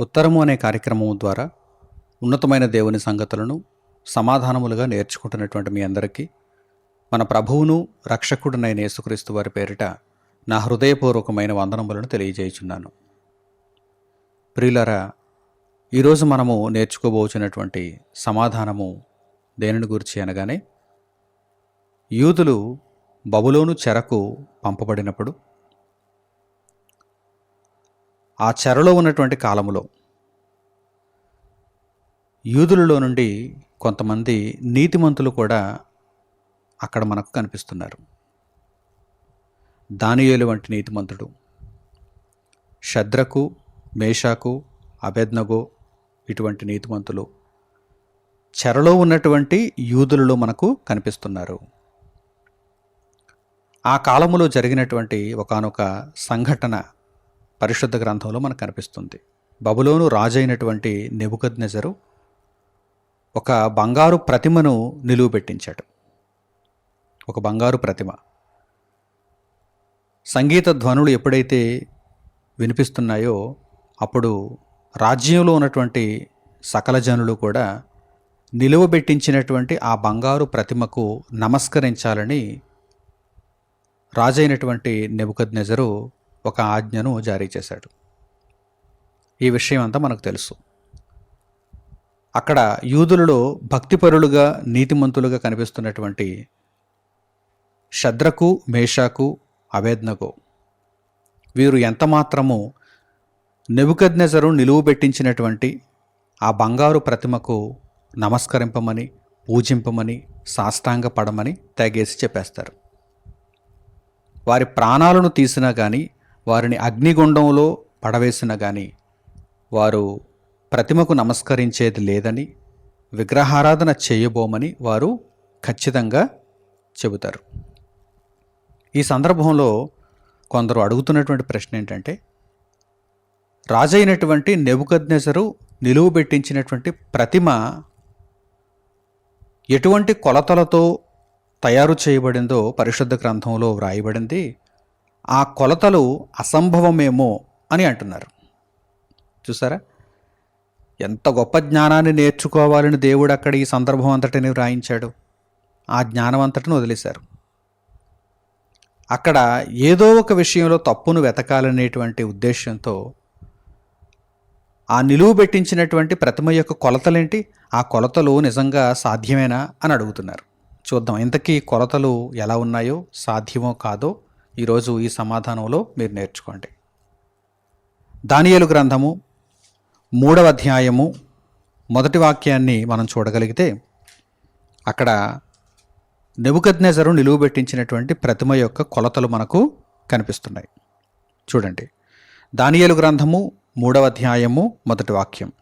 ఉత్తరము అనే కార్యక్రమం ద్వారా ఉన్నతమైన దేవుని సంగతులను సమాధానములుగా నేర్చుకుంటున్నటువంటి మీ అందరికీ మన ప్రభువును రక్షకుడునైన యేసుక్రీస్తు వారి పేరిట నా హృదయపూర్వకమైన వందనములను తెలియజేయుచున్నాను. ప్రియులరా ఈరోజు మనము నేర్చుకోబోచున్నటువంటి సమాధానము దేనిని గురించి అనగానే యూదులు బబులోను చెరకు పంపబడినప్పుడు ఆ చెరలో ఉన్నటువంటి కాలములో యూదులలో నుండి కొంతమంది నీతిమంతులు కూడా అక్కడ మనకు కనిపిస్తున్నారు. దానియేలు వంటి నీతిమంతుడు శద్రకు మేషాకు అబెద్నగో ఇటువంటి నీతిమంతులు చెరలో ఉన్నటువంటి యూదులలో మనకు కనిపిస్తున్నారు. ఆ కాలములో జరిగినటువంటి ఒకానొక సంఘటన పరిశుద్ధ గ్రంథంలో మనకు కనిపిస్తుంది. బబులోను రాజైనటువంటి నెబుకద్నెజరు ఒక బంగారు ప్రతిమను నిలువు పెట్టించాడు. ఒక బంగారు ప్రతిమ. సంగీత ధ్వనులు ఎప్పుడైతే వినిపిస్తున్నాయో అప్పుడు రాజ్యంలో ఉన్నటువంటి సకల జనులు కూడా నిలువబెట్టించినటువంటి ఆ బంగారు ప్రతిమకు నమస్కరించాలని రాజైనటువంటి నెబుకద్నెజరు ఒక ఆజ్ఞను జారీ చేశాడు. ఈ విషయం అంతా మనకు తెలుసు. అక్కడ యూదులలో భక్తిపరులుగా నీతిమంతులుగా కనిపిస్తున్నటువంటి శద్రకు మేషాకు అవేద్నకు వీరు ఎంత మాత్రము నెబుకద్నెజరు నిలువు పెట్టించినటువంటి ఆ బంగారు ప్రతిమకు నమస్కరింపమని పూజింపమని సాష్టాంగ పడమని తెగేసి చెప్పేస్తారు. వారి ప్రాణాలను తీసినా కానీ వారిని అగ్నిగుండంలో పడవేసిన కానీ వారు ప్రతిమకు నమస్కరించేది లేదని విగ్రహారాధన చేయబోమని వారు ఖచ్చితంగా చెబుతారు. ఈ సందర్భంలో కొందరు అడుగుతున్నటువంటి ప్రశ్న ఏంటంటే రాజైనటువంటి నెబుకద్నెసరు నిలువు పెట్టించినటువంటి ప్రతిమ ఎటువంటి కొలతలతో తయారు చేయబడిందో పరిశుద్ధ గ్రంథంలో వ్రాయబడింది. ఆ కొలతలు అసంభవమేమో అని అంటున్నారు. చూసారా? ఎంత గొప్ప జ్ఞానాన్ని నేర్చుకోవాలని దేవుడు అక్కడ ఈ సందర్భం అంతటిని వ్రాయించాడు. ఆ జ్ఞానం అంతటిని వదిలేశారు. అక్కడ ఏదో ఒక విషయంలో తప్పును వెతకాలనేటువంటి ఉద్దేశంతో ఆ నిలువు పెట్టించినటువంటి ప్రతిమ యొక్క కొలతలేంటి? ఆ కొలతలు నిజంగా సాధ్యమేనా అని అడుగుతున్నారు. చూద్దాం ఇంతకీ కొలతలు ఎలా ఉన్నాయో సాధ్యమో కాదో ఈరోజు ఈ సమాధానంలో మీరు నేర్చుకోండి. దానియలు గ్రంథము మూడవ అధ్యాయము మొదటి వాక్యాన్ని మనం చూడగలిగితే అక్కడ నెబుకద్నెజరు నిలువబెట్టించినటువంటి ప్రతిమ యొక్క కొలతలు మనకు కనిపిస్తున్నాయి. చూడండి. దానియలు గ్రంథము మూడవ అధ్యాయము మొదటి వాక్యం.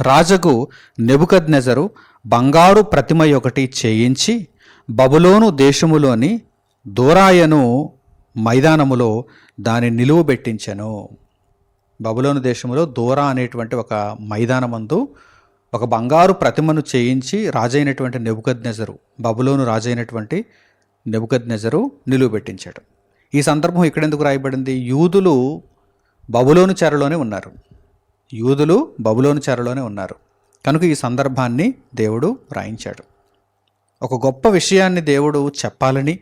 రాజకు నెబుకద్నెజరు బంగారు ప్రతిమ ఒకటి చేయించి బబులోను దేశములోని దూరాయను మైదానములో దాని నిలువబెట్టించెను బబులోను దేశంలో దూరా అనేటువంటి ఒక మైదానమందు ఒక బంగారు ప్రతిమను చేయించి రాజైనటువంటి నెబుకద్నెజరు బబులోను రాజైనటువంటి నెబుకద్నెజరు నిలువ పెట్టించాడు. ఈ సందర్భం ఇక్కడెందుకు రాయబడింది? యూదులు బబులోను చెరలోనే ఉన్నారు. యూదులు బబులోను చెరలోనే ఉన్నారు. కనుక ఈ సందర్భాన్ని దేవుడు రాయించాడు. ఒక గొప్ప విషయాన్ని దేవుడు చెప్పాలని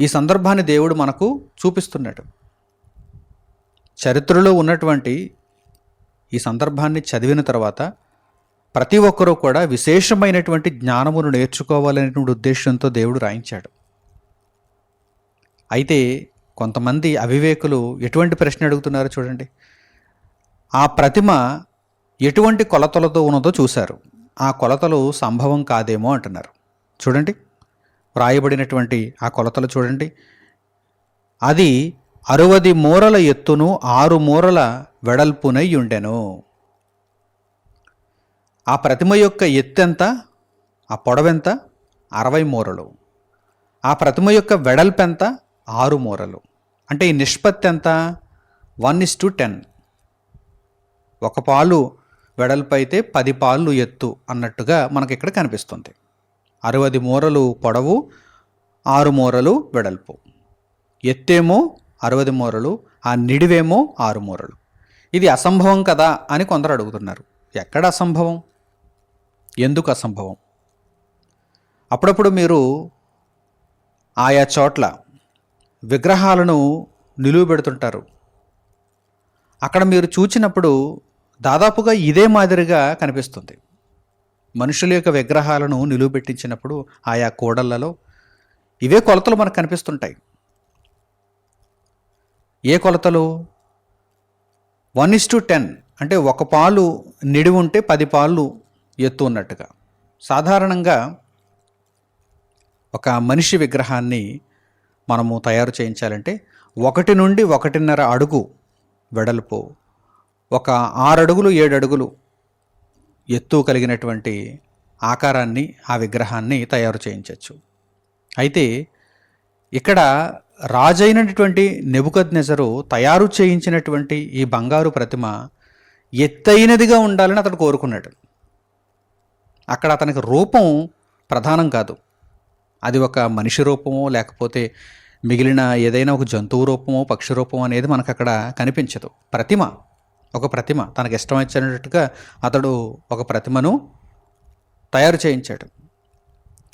ఈ సందర్భాన్ని దేవుడు మనకు చూపిస్తున్నాడు. చరిత్రలో ఉన్నటువంటి ఈ సందర్భాన్ని చదివిన తర్వాత ప్రతి ఒక్కరూ కూడా విశేషమైనటువంటి జ్ఞానమును నేర్చుకోవాలనేటువంటి ఉద్దేశంతో దేవుడు రాయించాడు. అయితే కొంతమంది అవివేకులు ఎటువంటి ప్రశ్న అడుగుతున్నారో చూడండి. ఆ ప్రతిమ ఎటువంటి కొలతలతో ఉన్నదో చూశారు. ఆ కొలతలు సంభవం కాదేమో అంటున్నారు. చూడండి. వ్రాయబడినటువంటి ఆ కొలతలు చూడండి. అది అరవది మూరల ఎత్తును ఆరు మూరల వెడల్పునై ఉండెను. ఆ ప్రతిమ యొక్క ఎత్తెంత? ఆ పొడవెంత? అరవై మూరలు. ఆ ప్రతిమ యొక్క వెడల్పెంత? ఆరు మూరలు. అంటే ఈ నిష్పత్తి ఎంత వన్ ఇస్ టు టెన్. ఒక పాలు వెడల్పు అయితే పది పాళ్ళు ఎత్తు అన్నట్టుగా మనకి ఇక్కడ కనిపిస్తుంది. అరవది మూరలు పొడవు ఆరు మూరలు వెడల్పు. ఎత్తేమో అరవది మూరలు ఆ నిడివేమో ఆరు మూరలు. ఇది అసంభవం కదా అని కొందరు అడుగుతున్నారు. ఎక్కడ అసంభవం? ఎందుకు అసంభవం? అప్పుడప్పుడు మీరు ఆయా చోట్ల విగ్రహాలను నిలువ పెడుతుంటారు. అక్కడ మీరు చూచినప్పుడు దాదాపుగా ఇదే మాదిరిగా కనిపిస్తుంది. మనుషుల యొక్క విగ్రహాలను నిలువ పెట్టించినప్పుడు ఆయా కోడళ్ళలో ఇవే కొలతలు మనకు కనిపిస్తుంటాయి. ఏ కొలతలు? One is to ten. అంటే ఒక పాలు నిడివి ఉంటే పది పాలు ఎత్తు ఉన్నట్టుగా. సాధారణంగా ఒక మనిషి విగ్రహాన్ని మనము తయారు చేయించాలంటే ఒకటి నుండి ఒకటిన్నర అడుగు వెడల్పు ఒక ఆరు అడుగులు ఏడు అడుగులు ఎత్తు కలిగినటువంటి ఆకారాన్ని ఆ విగ్రహాన్ని తయారు చేయించవచ్చు అయితే ఇక్కడ రాజైనటువంటి నెబుకద్ నెజరు తయారు చేయించినటువంటి ఈ బంగారు ప్రతిమ ఎత్తైనదిగా ఉండాలని అతడు కోరుకున్నాడు. అక్కడ అతనికి రూపం ప్రధానం కాదు. అది ఒక మనిషి రూపమో లేకపోతే మిగిలిన ఏదైనా ఒక జంతువు రూపమో పక్షి రూపమో అనేది మనకు అక్కడ కనిపించదు. ప్రతిమ ఒక ప్రతిమ. తనకు ఇష్టం వచ్చినట్టుగా అతడు ఒక ప్రతిమను తయారు చేయించాడు.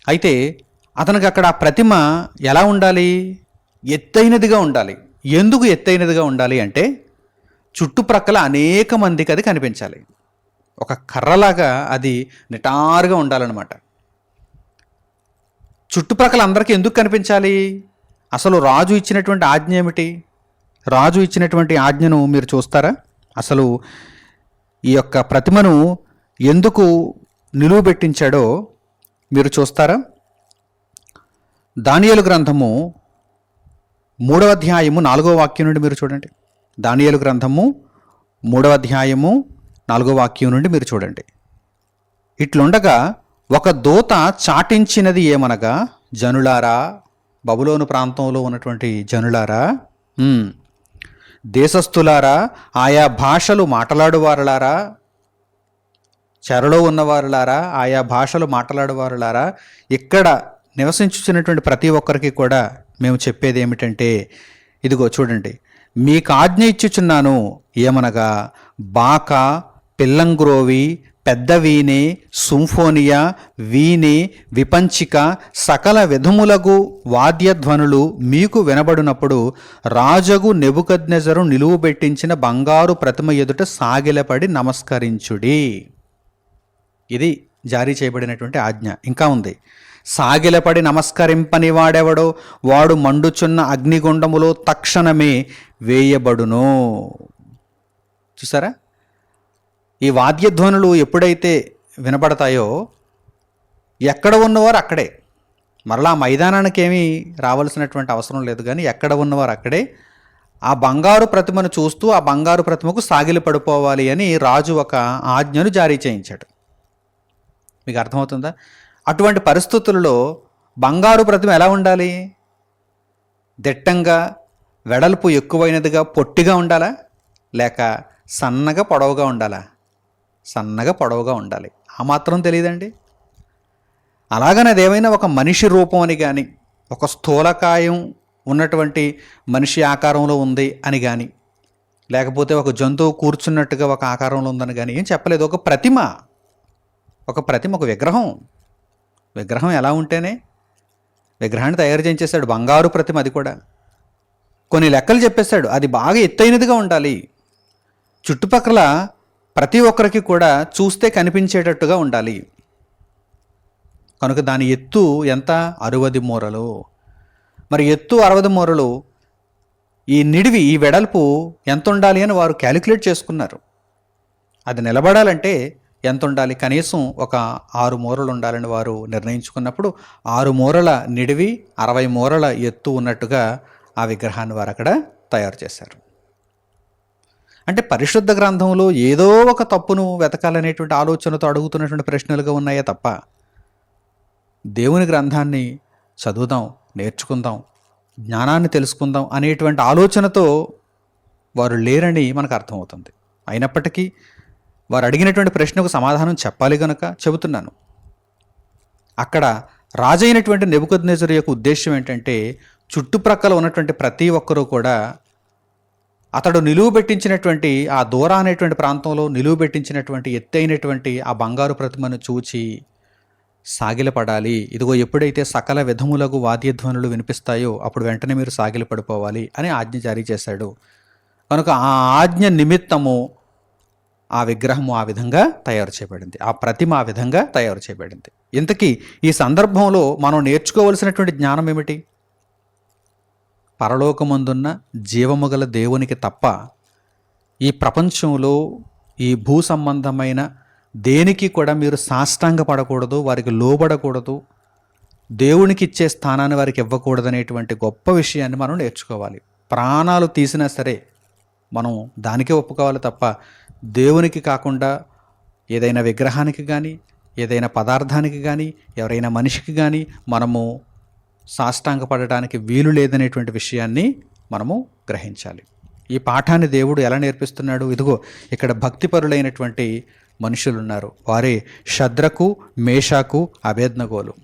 అయితే అతనికి అక్కడ ఆ ప్రతిమ ఎలా ఉండాలి? ఎత్తైనదిగా ఉండాలి. ఎందుకు ఎత్తైనదిగా ఉండాలి అంటే చుట్టుప్రక్కల అనేక మందికి అది కనిపించాలి. ఒక కర్రలాగా అది నిటారుగా ఉండాలన్నమాట. చుట్టుప్రక్కల అందరికీ ఎందుకు కనిపించాలి? అసలు రాజు ఇచ్చినటువంటి ఆజ్ఞ ఏమిటి? రాజు ఇచ్చినటువంటి ఆజ్ఞను మీరు చూస్తారా? అసలు ఈ యొక్క ప్రతిమను ఎందుకు నిలువ పెట్టించాడో మీరు చూస్తారా? దానియలు గ్రంథము మూడవ అధ్యాయము నాలుగో వాక్యం నుండి మీరు చూడండి. దానియలు గ్రంథము మూడవ అధ్యాయము నాలుగో వాక్యం నుండి మీరు చూడండి. ఇట్లుండగా ఒక దూత చాటించినది ఏమనగా జనులారా బబులోను ప్రాంతంలో ఉన్నటువంటి జనులారా దేశస్థులారా ఆయా భాషలు మాట్లాడువారులారా చెరలో ఉన్నవారులారా ఆయా భాషలు మాట్లాడేవారులారా ఇక్కడ నివసించుచున్నటువంటి ప్రతి ఒక్కరికి కూడా మేము చెప్పేది ఏమిటంటే ఇదిగో చూడండి మీకు ఆజ్ఞ ఇచ్చుచున్నాను ఏమనగా బాక పిల్లంగ్రోవి పెద్ద వీణి సుంఫోనియా వీణి విపంచిక సకల విధములగు వాద్యధ్వనులు మీకు వినబడినప్పుడు రాజగు నెబుకద్నెజరు నిలువు పెట్టించిన బంగారు ప్రతిమ ఎదుట సాగిలపడి నమస్కరించుడి. ఇది జారీ చేయబడినటువంటి ఆజ్ఞ. ఇంకా ఉంది. సాగిలపడి నమస్కరింపని వాడెవడో? వాడు మండుచున్న అగ్నిగుండములో తక్షణమే వేయబడును. చూసారా? ఈ వాద్యధ్వనులు ఎప్పుడైతే వినపడతాయో ఎక్కడ ఉన్నవారు అక్కడే. మరలా మైదానానికి ఏమీ రావాల్సినటువంటి అవసరం లేదు కానీ ఎక్కడ ఉన్నవారు అక్కడే. ఆ బంగారు ప్రతిమను చూస్తూ ఆ బంగారు ప్రతిమకు సాగిలి పడిపోవాలి అని రాజు ఒక ఆజ్ఞను జారీ చేయించాడు. మీకు అర్థమవుతుందా? అటువంటి పరిస్థితులలో బంగారు ప్రతిమ ఎలా ఉండాలి? దిట్టంగా వెడల్పు ఎక్కువైనదిగా పొట్టిగా ఉండాలా? లేక సన్నగా పొడవుగా ఉండాలా? సన్నగా పొడవుగా ఉండాలి. ఆ మాత్రం తెలియదండి? అలాగని అదేమైనా ఒక మనిషి రూపం అని కానీ ఒక స్థూలకాయం ఉన్నటువంటి మనిషి ఆకారంలో ఉంది అని కానీ లేకపోతే ఒక జంతువు కూర్చున్నట్టుగా ఒక ఆకారంలో ఉందని కానీ ఏం చెప్పలేదు. ఒక ప్రతిమ ఒక ప్రతిమ ఒక విగ్రహం. విగ్రహం ఎలా ఉంటేనే విగ్రహాన్ని తయారు చేయించేశాడు. బంగారు ప్రతిమ అది కూడా. కొన్ని లెక్కలు చెప్పేశాడు. అది బాగా ఎత్తైనదిగా ఉండాలి. చుట్టుపక్కల ప్రతి ఒక్కరికి కూడా చూస్తే కనిపించేటట్టుగా ఉండాలి. కనుక దాని ఎత్తు ఎంత? అరవది మూరలు. మరి ఎత్తు అరవది మూరలు ఈ నిడివి ఈ వెడల్పు ఎంత ఉండాలి అని వారు క్యాలిక్యులేట్ చేసుకున్నారు. అది నిలబడాలంటే ఎంత ఉండాలి కనీసం ఒక ఆరు మూరలు ఉండాలని వారు నిర్ణయించుకున్నప్పుడు ఆరు మూరల నిడివి అరవై మూరల ఎత్తు ఉన్నట్టుగా ఆ విగ్రహాన్ని వారు అక్కడ తయారు చేశారు. అంటే పరిశుద్ధ గ్రంథంలో ఏదో ఒక తప్పును వెతకాలనేటువంటి ఆలోచనతో అడుగుతున్నటువంటి ప్రశ్నలుగా ఉన్నాయే తప్ప దేవుని గ్రంథాన్ని చదువుదాం నేర్చుకుందాం జ్ఞానాన్ని తెలుసుకుందాం అనేటువంటి ఆలోచనతో వారు లేరని మనకు అర్థమవుతుంది. అయినప్పటికీ వారు అడిగినటువంటి ప్రశ్నకు సమాధానం చెప్పాలి గనక చెబుతున్నాను. అక్కడ రాజైనటువంటి నెబుకద్నేజర్ యొక్క ఉద్దేశం ఏంటంటే చుట్టుప్రక్కల ఉన్నటువంటి ప్రతి ఒక్కరూ కూడా అతడు నిలువు పెట్టించినటువంటి ఆ దూర అనేటువంటి ప్రాంతంలో నిలువు పెట్టించినటువంటి ఎత్తైనటువంటి ఆ బంగారు ప్రతిమను చూచి సాగిలపడాలి. ఇదిగో ఎప్పుడైతే సకల విధములకు వాద్యధ్వనులు వినిపిస్తాయో అప్పుడు వెంటనే మీరు సాగిలపడిపోవాలి అని ఆజ్ఞ జారీ చేశాడు. కనుక ఆ ఆజ్ఞ నిమిత్తము ఆ విగ్రహము ఆ విధంగా తయారు చేయబడింది. ఆ ప్రతిమ ఆ విధంగా తయారు చేయబడింది. ఇంతకీ ఈ సందర్భంలో మనం నేర్చుకోవలసినటువంటి జ్ఞానం ఏమిటి? పరలోకమందున్న జీవముగల దేవునికి తప్ప ఈ ప్రపంచంలో ఈ భూ సంబంధమైన దేనికి కూడా మీరు సాష్టాంగపడకూడదు వారికి లోబడకూడదు దేవునికి ఇచ్చే స్థానాన్ని వారికి ఇవ్వకూడదనేటువంటి గొప్ప విషయాన్ని మనం నేర్చుకోవాలి. ప్రాణాలు తీసినా సరే మనం దానికే ఒప్పుకోవాలి తప్ప దేవునికి కాకుండా ఏదైనా విగ్రహానికి కానీ ఏదైనా పదార్థానికి కానీ ఎవరైనా మనిషికి కానీ మనము సాష్టాంగపడటానికి వీలు లేదనేటువంటి విషయాన్ని మనము గ్రహించాలి. ఈ పాఠాన్ని దేవుడు ఎలా నేర్పిస్తున్నాడు? ఇదిగో ఇక్కడ భక్తిపరులైనటువంటి మనుషులు ఉన్నారు వారే శద్రకు మేషాకు అభేద్నగోలు.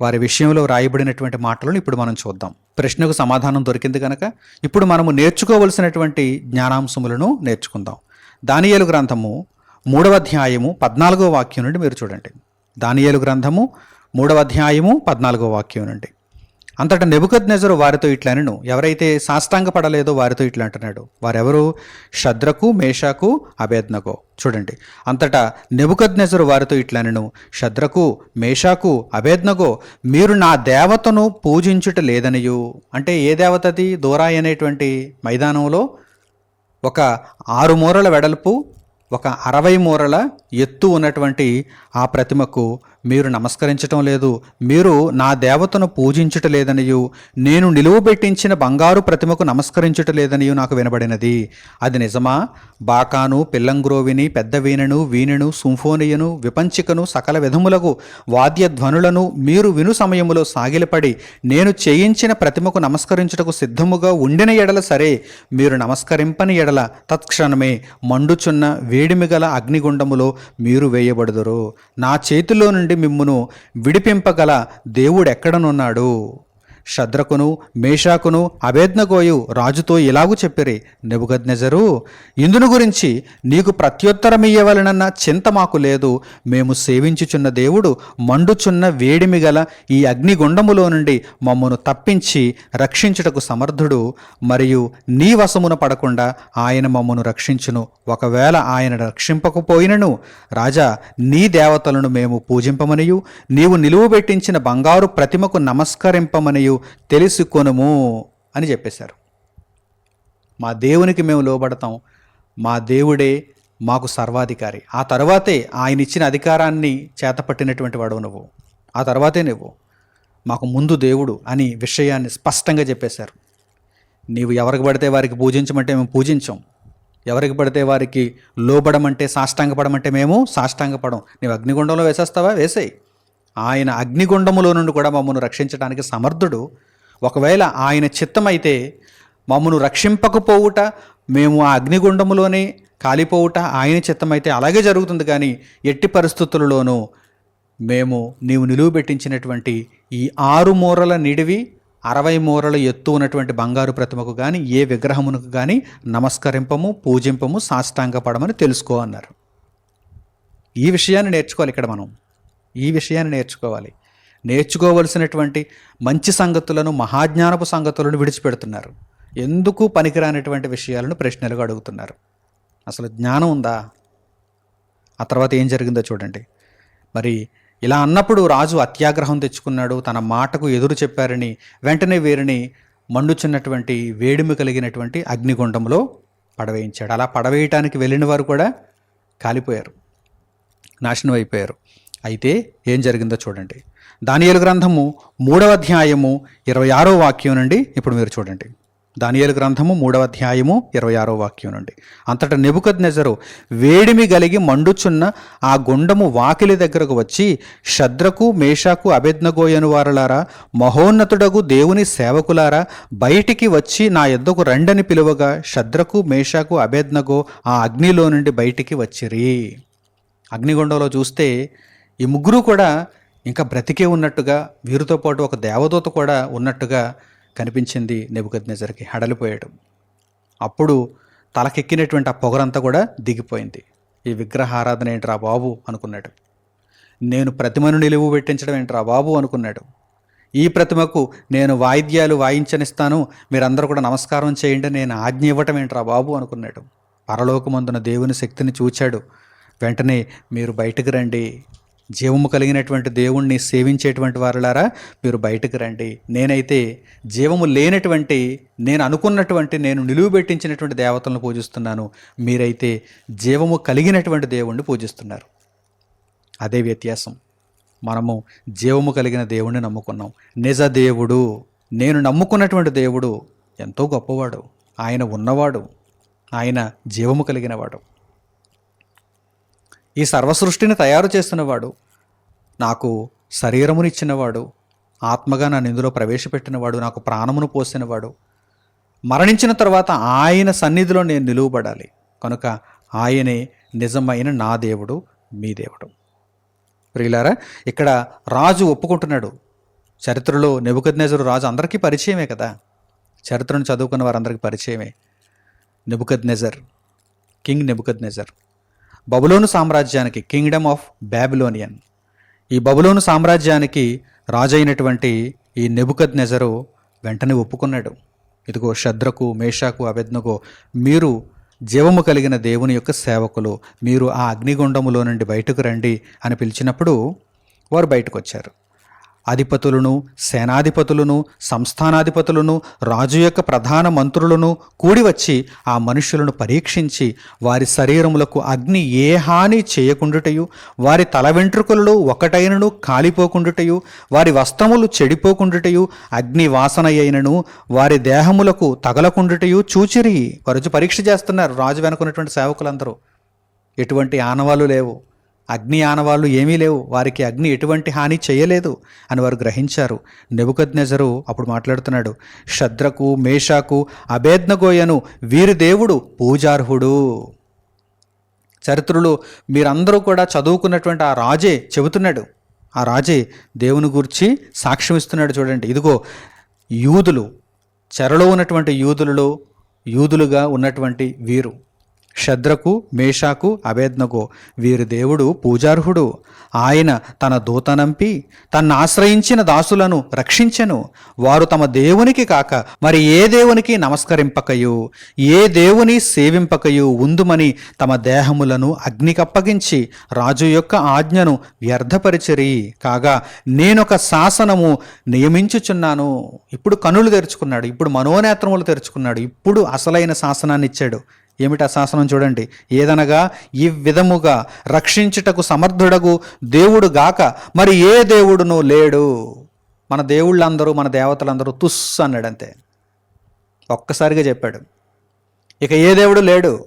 వారి విషయంలో రాయబడినటువంటి మాటలను ఇప్పుడు మనం చూద్దాం. ప్రశ్నకు సమాధానం దొరికింది కనుక ఇప్పుడు మనము నేర్చుకోవలసినటువంటి జ్ఞానాంశములను నేర్చుకుందాం. దానియేలు గ్రంథము మూడవ అధ్యాయము పద్నాలుగో వాక్యం నుండి మీరు చూడండి. దానియేలు గ్రంథము మూడవ అధ్యాయము పద్నాలుగో వాక్యం నుండి. అంతటా నెబుకద్ నెజరు వారితో ఇట్లనను ఎవరైతే సాష్టాంగపడలేదో వారితో ఇట్లా అంటున్నాడు వారెవరు? శద్రకు మేషాకు అభేద్నగో చూడండి. అంతటా నెబుకద్ నెజరు వారితో ఇట్లనను శద్రకు మేషాకు అభేద్నగో మీరు నా దేవతను పూజించుట లేదనియు. అంటే ఏ దేవతది దూరాయి అనేటువంటి మైదానంలో ఒక ఆరు మూరల వెడల్పు ఒక అరవై మూరల ఎత్తు ఉన్నటువంటి ఆ ప్రతిమకు మీరు నమస్కరించటం లేదు మీరు నా దేవతను పూజించుట లేదనియు నేను నిలువబెట్టించిన బంగారు ప్రతిమకు నమస్కరించుట లేదనియు నాకు వినబడినది. అది నిజమా? బాకాను పిల్లంగ్రోవిని పెద్ద వీణను వీణను సుంఫోనియను విపంచికను సకల విధములకు వాద్యధ్వనులను మీరు విను సమయములో సాగిలపడి నేను చేయించిన ప్రతిమకు నమస్కరించుటకు సిద్ధముగా ఉండిన ఎడల సరే మీరు నమస్కరింపని ఎడల తత్క్షణమే మండుచున్న వేడిమిగల అగ్నిగుండములో మీరు వేయబడుదురు. నా చేతిలో నుండి మిమ్మును విడిపింపగల దేవుడెక్కడనున్నాడు శద్రకును మేషాకును అభేద్నగోయు రాజుతో ఇలాగు చెప్పిరి నెబుగద్నెజరు ఇందును గురించి నీకు ప్రత్యుత్తరమియ్యవలనన్న చింత మాకు లేదు. మేము సేవించుచున్న దేవుడు మండుచున్న వేడిమి గల ఈ అగ్నిగుండములో నుండి మమ్మను తప్పించి రక్షించుటకు సమర్థుడు. మరియు నీ వశమున పడకుండా ఆయన మమ్మను రక్షించును. ఒకవేళ ఆయన రక్షింపకపోయినను రాజా నీ దేవతలను మేము పూజింపమనియు. నీవు నిలువు పెట్టించిన బంగారు ప్రతిమకు నమస్కరింపమనియు. తెలుసుకొనుము అని చెప్పేశారు. మా దేవునికి మేము లోబడతాం. మా దేవుడే మాకు సర్వాధికారి. ఆ తర్వాతే ఆయన ఇచ్చిన అధికారాన్ని చేతపట్టినటువంటి వాడు నువ్వు. ఆ తర్వాతే నువ్వు. మాకు ముందు దేవుడు అని విషయాన్ని స్పష్టంగా చెప్పేశారు. నీవు ఎవరికి పడితే వారికి పూజించమంటే మేము పూజించాం. ఎవరికి పడితే వారికి లోబడమంటే సాష్టాంగపడమంటే మేము సాష్టాంగపడం. నీవు అగ్నిగుండంలో వేసేస్తావా? వేసేయి. ఆయన అగ్నిగుండములో నుండి కూడా మమ్మను రక్షించడానికి సమర్థుడు. ఒకవేళ ఆయన చిత్తమైతే మమ్మను రక్షింపకపోవుట మేము ఆ అగ్నిగుండములోనే కాలిపోవుట ఆయన చిత్తమైతే అలాగే జరుగుతుంది కానీ ఎట్టి పరిస్థితులలోనూ మేము నీవు నిలువ పెట్టించినటువంటి ఈ ఆరు మూరల నిడివి అరవై మూరల ఎత్తు ఉన్నటువంటి బంగారు ప్రతిమకు కానీ ఏ విగ్రహమునకు కానీ నమస్కరింపము పూజింపము సాష్టాంగపడమని తెలుసుకో అన్నారు. ఈ విషయాన్ని నేర్చుకోవాలి ఇక్కడ మనం. ఈ విషయాన్ని నేర్చుకోవాలి. నేర్చుకోవలసినటువంటి మంచి సంగతులను మహాజ్ఞానపు సంగతులను విడిచిపెడుతున్నారు. ఎందుకు పనికిరానటువంటి విషయాలను ప్రశ్నలుగా అడుగుతున్నారు? అసలు జ్ఞానం ఉందా? ఆ తర్వాత ఏం జరిగిందో చూడండి. మరి ఇలా అన్నప్పుడు రాజు అత్యాగ్రహం తెచ్చుకున్నాడు. తన మాటకు ఎదురు చెప్పారని వెంటనే వీరిని మండుచున్నటువంటి వేడిమి కలిగినటువంటి అగ్నిగుండంలో పడవేయించాడు. అలా పడవేయటానికి వెళ్ళిన వారు కూడా కాలిపోయారు. నాశనం అయిపోయారు. అయితే ఏం జరిగిందో చూడండి. దానియేలు గ్రంథము మూడవ అధ్యాయము ఇరవై ఆరో వాక్యం నుండి ఇప్పుడు మీరు చూడండి. దానియేలు గ్రంథము మూడవ అధ్యాయము ఇరవై ఆరో వాక్యం నుండి. అంతటా నెబుకద్ నెజరు వేడిమి గలిగి మండుచున్న ఆ గుండము వాకిలి దగ్గరకు వచ్చి శద్రకు మేషాకు అభెజ్ఞగోయను వారలారా మహోన్నతుడగు దేవుని సేవకులారా బయటికి వచ్చి నా ఎద్దకు రండని పిలువగా శద్రకు మేషాకు అభేజ్ఞగో ఆ అగ్నిలో నుండి బయటికి వచ్చిరి. అగ్నిగుండంలో చూస్తే ఈ ముగ్గురు కూడా ఇంకా బ్రతికే ఉన్నట్టుగా వీరితో పాటు ఒక దేవదూత కూడా ఉన్నట్టుగా కనిపించింది నెబుకద్నెజర్కి హడలిపోయాడు అప్పుడు తలకెక్కినటువంటి ఆ పొగరంతా కూడా దిగిపోయింది. ఈ విగ్రహారాధన ఏంట్రా బాబు అనుకున్నాడు. నేను ప్రతిమను నిలువు పెట్టించడం ఏంట్రా బాబు అనుకున్నాడు. ఈ ప్రతిమకు నేను వాయిద్యాలు వాయించనిస్తాను మీరందరూ కూడా నమస్కారం చేయండి నేను ఆజ్ఞ ఇవ్వటం ఏంట్రా బాబు అనుకున్నాడు. పరలోకమందున దేవుని శక్తిని చూచాడు. వెంటనే మీరు బయటకు రండి జీవము కలిగినటువంటి దేవుణ్ణి సేవించేటువంటి వారులారా మీరు బయటకు రండి. నేనైతే జీవము లేనటువంటి నేను అనుకున్నటువంటి నేను నిలువబెట్టించినటువంటి దేవతలను పూజిస్తున్నాను. మీరైతే జీవము కలిగినటువంటి దేవుణ్ణి పూజిస్తున్నారు. అదే వ్యత్యాసం. మనము జీవము కలిగిన దేవుణ్ణి నమ్ముకున్నాం. నిజ దేవుడు నేను నమ్ముకున్నటువంటి దేవుడు ఎంతో గొప్పవాడు. ఆయన ఉన్నవాడు. ఆయన జీవము కలిగినవాడు. ఈ సర్వసృష్టిని తయారు చేస్తున్నవాడు నాకు శరీరమునిచ్చినవాడు ఆత్మగా నన్ను ఇందులో ప్రవేశపెట్టినవాడు నాకు ప్రాణమును పోసినవాడు మరణించిన తర్వాత ఆయన సన్నిధిలో నేను నిలువబడాలి. కనుక ఆయనే నిజమైన నా దేవుడు మీ దేవుడు. ప్రియులారా ఇక్కడ రాజు ఒప్పుకుంటున్నాడు. చరిత్రలో నెబుకద్నేజరు రాజు అందరికీ పరిచయమే కదా. చరిత్రను చదువుకున్న వారందరికీ పరిచయమే. Nebuchadnezzar king Nebuchadnezzar. బబులోను సామ్రాజ్యానికి కింగ్డమ్ ఆఫ్ బ్యాబిలోనియన్ ఈ బబులోను సామ్రాజ్యానికి రాజైనటువంటి ఈ నెబుకద్ నెజరు వెంటనే ఒప్పుకున్నాడు. ఇదిగో శద్రకు మేషాకు అభెజ్ఞగో మీరు జీవము కలిగిన దేవుని యొక్క సేవకులు మీరు ఆ అగ్నిగుండములో నుండి బయటకు రండి అని పిలిచినప్పుడు వారు బయటకు వచ్చారు అధిపతులను సేనాధిపతులను సంస్థానాధిపతులను రాజు యొక్క ప్రధాన మంత్రులను కూడివచ్చి ఆ మనుషులను పరీక్షించి వారి శరీరములకు అగ్ని ఏ హాని చేయకుండుటయు వారి తల వెంట్రుకలలో ఒకటైనను కాలిపోకుండుటయు వారి వస్త్రములు చెడిపోకుండుటయు అగ్ని వాసన అయినను వారి దేహములకు తగలకుండుటయు చూచిరి. వారు పరీక్ష చేస్తున్నారు రాజు వెనుకున్నటువంటి సేవకులందరూ. ఎటువంటి ఆనవాలు లేవు. అగ్ని ఆనవాళ్ళు ఏమీ లేవు. వారికి అగ్ని ఎటువంటి హాని చేయలేదు అని వారు గ్రహించారు. నెబుకద్నెజరు అప్పుడు మాట్లాడుతున్నాడు. శద్రకు మేషాకు అభేద్నగోయను వీరి దేవుడు పూజార్హుడు. చరిత్రలో మీరందరూ కూడా చదువుకున్నటువంటి ఆ రాజే చెబుతున్నాడు. ఆ రాజే దేవుని గురించి సాక్ష్యం ఇస్తున్నాడు చూడండి. ఇదిగో యూదులు చెరలో ఉన్నటువంటి యూదులలో యూదులుగా ఉన్నటువంటి వీరు. శద్రకు మేషాకు అభేద్నకు వీరి దేవుడు పూజార్హుడు. ఆయన తన దూతనంపి తన్ను ఆశ్రయించిన దాసులను రక్షించెను. వారు తమ దేవునికి కాక మరి ఏ దేవునికి నమస్కరింపకయు? ఏ దేవుని సేవింపకయు? ఉందుమని తమ దేహములను అగ్నికప్పగించి రాజు యొక్క ఆజ్ఞను వ్యర్థపరిచిరి. కాగా నేనొక శాసనము నియమించుచున్నాను. ఇప్పుడు కనులు తెరుచుకున్నాడు. ఇప్పుడు మనోనేత్రములు తెరుచుకున్నాడు. ఇప్పుడు అసలైన శాసనాన్ని ఇచ్చాడు ఏమిటి ఆ శాసనం చూడండి. ఏదనగా ఈ విధముగా రక్షించుటకు సమర్థుడగు దేవుడు గాక మరి ఏ దేవుడును లేడు. మన దేవుళ్ళందరూ మన దేవతలందరూ తుస్ అన్నాడు అంతే ఒక్కసారిగా చెప్పాడు. ఇక ఏ దేవుడు లేడు.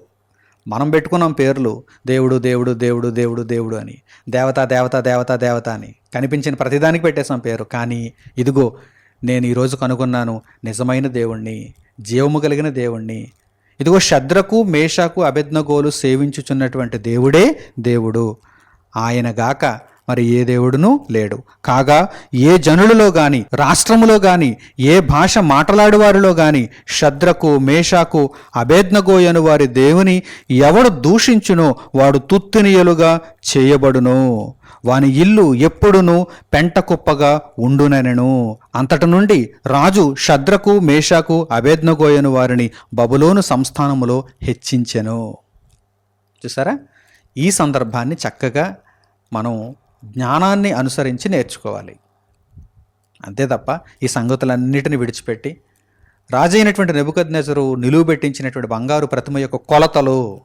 మనం పెట్టుకున్నాం పేర్లు దేవుడు దేవుడు దేవుడు దేవుడు దేవుడు అని. దేవత దేవత దేవత దేవత అని. కనిపించిన ప్రతిదానికి పెట్టేసాం పేరు. కానీ ఇదిగో నేను ఈరోజు కనుగొన్నాను నిజమైన దేవుణ్ణి జీవము కలిగిన దేవుణ్ణి ఇదిగో శద్రకు మేషకు అభిజ్ఞగోలు సేవించుచున్నటువంటి దేవుడే దేవుడు. ఆయన గాక మరి ఏ దేవుడును లేడు. కాగా ఏ జనులలో గాని రాష్ట్రములో గాని ఏ భాష మాట్లాడేవారిలో గాని శద్రకు మేషాకు అభేజ్ఞగోయను వారి దేవుని ఎవడు దూషించునో వాడు తుత్తినియలుగా చేయబడును. వాని ఇల్లు ఎప్పుడును పెంట కుప్పగా ఉండునెనను. అంతటి నుండి రాజు శద్రకు మేషాకు అభేద్నగోయను వారిని బబులోను సంస్థానములో హెచ్చించెను. చూసారా? ఈ సందర్భాన్ని చక్కగా మనం జ్ఞానాన్ని అనుసరించి నేర్చుకోవాలి. అంతే తప్ప ఈ సంగతులన్నిటిని విడిచిపెట్టి రాజైనటువంటి నెబుకద్నెజరు నిలువు పెట్టించినటువంటి బంగారు ప్రతిమ యొక్క కొలతలు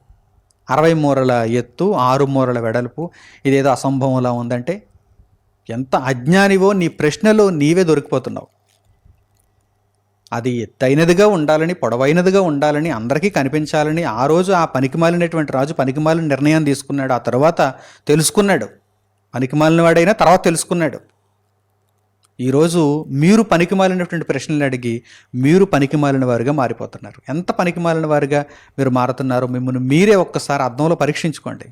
అరవై మూరల ఎత్తు ఆరు మూరల వెడల్పు ఇదేదో అసంభవంలా ఉందంటే ఎంత అజ్ఞానివో నీ ప్రశ్నలో నీవే దొరికిపోతున్నావు. అది ఎత్తైనదిగా ఉండాలని పొడవైనదిగా ఉండాలని అందరికీ కనిపించాలని ఆ రోజు ఆ పనికిమాలినటువంటి రాజు పనికిమాలిన నిర్ణయం తీసుకున్నాడు ఆ తర్వాత తెలుసుకున్నాడు. పనికిమాలిన వాడైనా తర్వాత తెలుసుకున్నాడు. ఈరోజు మీరు పనికిమాలినటువంటి ప్రశ్నలు అడిగి మీరు పనికిమాలిన వారుగా మారిపోతున్నారు. ఎంత పనికిమాలిన వారుగా మీరు మారుతున్నారో మిమ్మల్ని మీరే ఒక్కసారి అర్థంలో పరీక్షించుకోండి.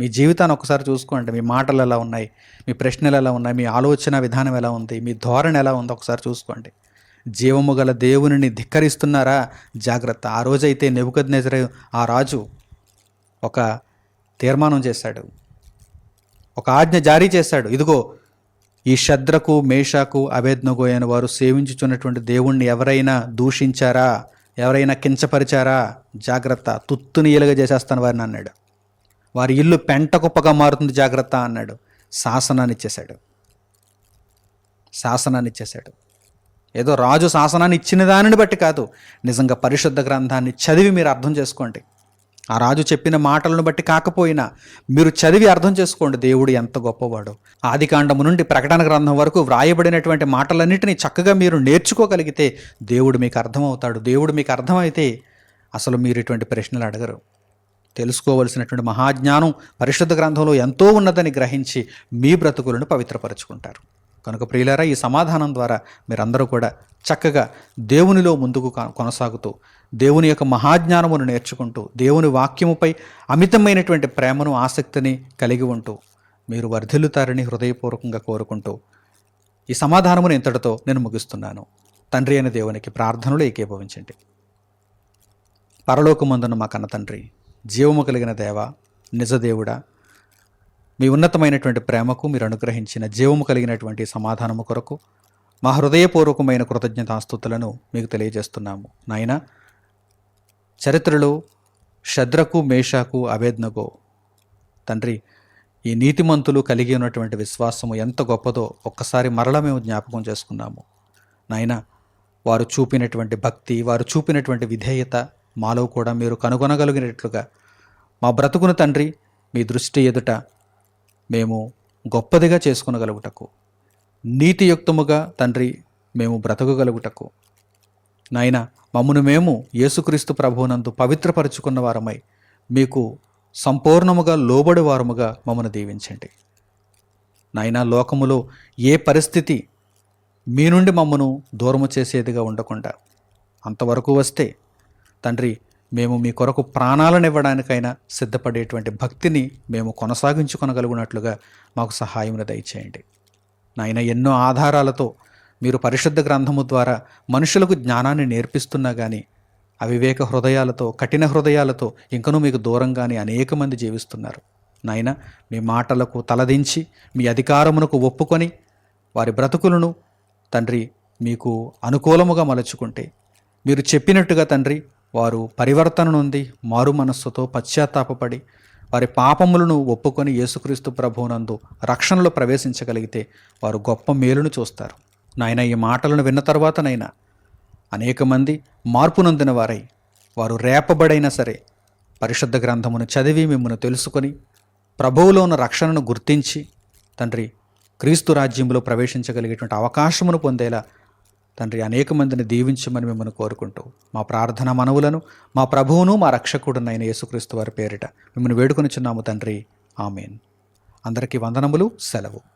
మీ జీవితాన్ని ఒకసారి చూసుకోండి. మీ మాటలు ఎలా ఉన్నాయి? మీ ప్రశ్నలు ఎలా ఉన్నాయి? మీ ఆలోచన విధానం ఎలా ఉంది? మీ ధోరణి ఎలా ఉందో ఒకసారి చూసుకోండి. జీవము గల దేవునిని ధిక్కరిస్తున్నారా? జాగ్రత్త. ఆ రోజైతే నెబుకద్నెజరు ఆ రాజు ఒక తీర్మానం చేశాడు. ఒక ఆజ్ఞ జారీ చేశాడు. ఇదిగో ఈ శద్రకు మేషాకు అభేద్నగు అయిన వారు సేవించుచున్నటువంటి దేవుణ్ణి ఎవరైనా దూషించారా? ఎవరైనా కించపరిచారా? జాగ్రత్త. తుత్తుని తుత్తునీయలుగా చేసేస్తాను వారిని అన్నాడు. వారి ఇల్లు పెంటకుప్పగా మారుతుంది జాగ్రత్త అన్నాడు. శాసనాన్ని ఇచ్చేశాడు. శాసనాన్ని ఇచ్చేశాడు. ఏదో రాజు శాసనాన్ని ఇచ్చిన దానిని బట్టి కాదు. నిజంగా పరిశుద్ధ గ్రంథాన్ని చదివి మీరు అర్థం చేసుకోండి. ఆ రాజు చెప్పిన మాటలను బట్టి కాకపోయినా మీరు చదివి అర్థం చేసుకోండి దేవుడు ఎంత గొప్పవాడు. ఆదికాండము నుండి ప్రకటన గ్రంథం వరకు వ్రాయబడినటువంటి మాటలన్నిటినీ చక్కగా మీరు నేర్చుకోగలిగితే దేవుడు మీకు అర్థమవుతాడు. దేవుడు మీకు అర్థమైతే అసలు మీరు ఇటువంటి ప్రశ్నలు అడగరు. తెలుసుకోవలసినటువంటి మహాజ్ఞానం పరిశుద్ధ గ్రంథంలో ఎంతో ఉన్నదని గ్రహించి మీ బ్రతుకులను పవిత్రపరచుకుంటారు. కనుక ప్రియులారా ఈ సమాధానం ద్వారా మీరందరూ కూడా చక్కగా దేవునిలో ముందుకు కొనసాగుతూ దేవుని యొక్క మహాజ్ఞానమును నేర్చుకుంటూ దేవుని వాక్యముపై అమితమైనటువంటి ప్రేమను ఆసక్తిని కలిగి ఉంటూ మీరు వర్ధిల్లుతారని హృదయపూర్వకంగా కోరుకుంటూ ఈ సమాధానమును ఇంతటితో నేను ముగిస్తున్నాను. తండ్రి అయిన దేవునికి ప్రార్థనలు ఏకీభవించండి. పరలోకమందున మా కన్న తండ్రి జీవము కలిగిన దేవ నిజదేవుడా మీ ఉన్నతమైనటువంటి ప్రేమకు మీరు అనుగ్రహించిన జీవము కలిగినటువంటి సమాధానము కొరకు మా హృదయపూర్వకమైన కృతజ్ఞతాస్తుతులను మీకు తెలియజేస్తున్నాము. నాయనా చరిత్రలో శద్రకు మేషాకు అభేద్నగో తండ్రి ఈ నీతిమంతులు కలిగి ఉన్నటువంటి విశ్వాసము ఎంత గొప్పదో ఒక్కసారి మరల మేము జ్ఞాపకం చేసుకున్నాము. నాయన వారు చూపినటువంటి భక్తి వారు చూపినటువంటి విధేయత మాలో కూడా మీరు కనుగొనగలిగినట్లుగా. మా బ్రతుకును తండ్రి మీ దృష్టి ఎదుట మేము గొప్పదిగా చేసుకునగలుగుటకు. నీతియుక్తముగా తండ్రి మేము బ్రతకగలుగుటకు. నాయన మమ్మను మేము యేసుక్రీస్తు ప్రభువునందు పవిత్రపరుచుకున్న వారమై మీకు సంపూర్ణముగా లోబడి వారముగా మమ్మను దీవించండి. నాయన లోకములో ఏ పరిస్థితి మీ నుండి మమ్మను దూరము చేసేదిగా ఉండకుండా అంతవరకు వస్తే తండ్రి మేము మీ కొరకు ప్రాణాలను ఇవ్వడానికైనా సిద్ధపడేటువంటి భక్తిని మేము కొనసాగించుకొనగలుగునట్లుగా మాకు సహాయం దయచేయండి. నాయన ఎన్నో ఆధారాలతో మీరు పరిశుద్ధ గ్రంథము ద్వారా మనుషులకు జ్ఞానాన్ని నేర్పిస్తున్నా కానీ అవివేక హృదయాలతో కఠిన హృదయాలతో ఇంకనూ మీకు దూరంగానే అనేక మంది జీవిస్తున్నారు. నాయన మీ మాటలకు తలదించి మీ అధికారమునకు ఒప్పుకొని వారి బ్రతుకులను తండ్రి మీకు అనుకూలముగా మలుచుకుంటే మీరు చెప్పినట్టుగా తండ్రి వారు పరివర్తన నుండి మారు మనస్సుతో పశ్చాత్తాపపడి వారి పాపములను ఒప్పుకొని యేసుక్రీస్తు ప్రభువునందు రక్షణలో ప్రవేశించగలిగితే వారు గొప్ప మేలును చూస్తారు. నాయన ఈ మాటలను విన్న తర్వాతనైనా అనేక మంది మార్పు నొందిన వారై వారు రేపబడైనా సరే పరిశుద్ధ గ్రంథమును చదివి మిమ్మల్ని తెలుసుకొని ప్రభువులో ఉన్న రక్షణను గుర్తించి తండ్రి క్రీస్తు రాజ్యంలో ప్రవేశించగలిగేటువంటి అవకాశమును పొందేలా తండ్రి అనేక మందిని దీవించమని మిమ్మల్ని కోరుకుంటూ మా ప్రార్థన మనవులను మా ప్రభువును మా రక్షకుడునైన యేసుక్రీస్తు వారి పేరిట మిమ్మల్ని వేడుకొనిచున్నాము తండ్రి. ఆమెన్. అందరికీ వందనములు సెలవు.